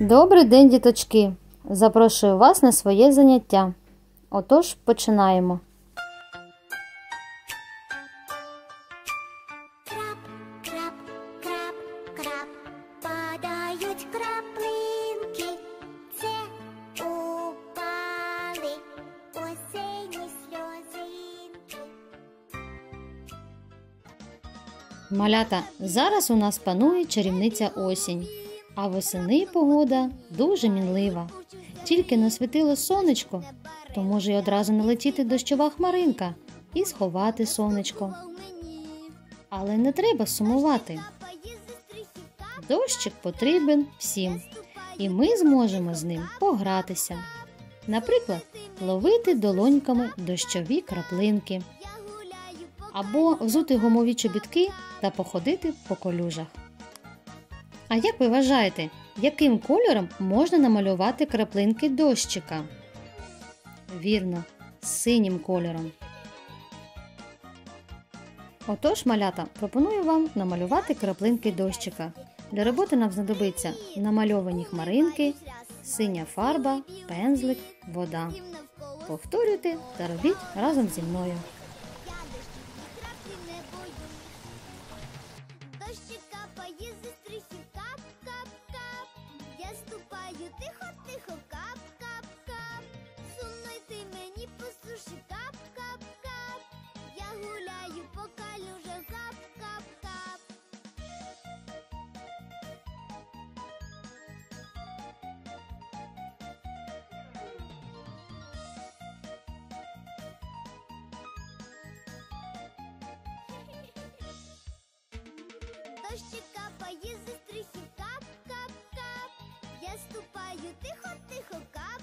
Добрий день, діточки! Запрошую вас на своє заняття. Отож, починаємо. Крап, крап, крап, крап, падають краплинки, це упали осені сльозинки. Малята, зараз у нас панує чарівниця осінь, а восени погода дуже мінлива. Тільки насвітило сонечко, то може й одразу налетіти дощова хмаринка і сховати сонечко. Але не треба сумувати. Дощик потрібен всім, і ми зможемо з ним погратися. Наприклад, ловити долоньками дощові краплинки або взути гумові чобітки та походити по колюжах. А як ви вважаєте, яким кольором можна намалювати краплинки дощика? Вірно, синім кольором. Отож, малята, пропоную вам намалювати краплинки дощика. Для роботи нам знадобиться намальовані хмаринки, синя фарба, пензлик, вода. Повторюйте та робіть разом зі мною. Дощик капає зі стрихів, гуляю, тихо, тихо, кажу.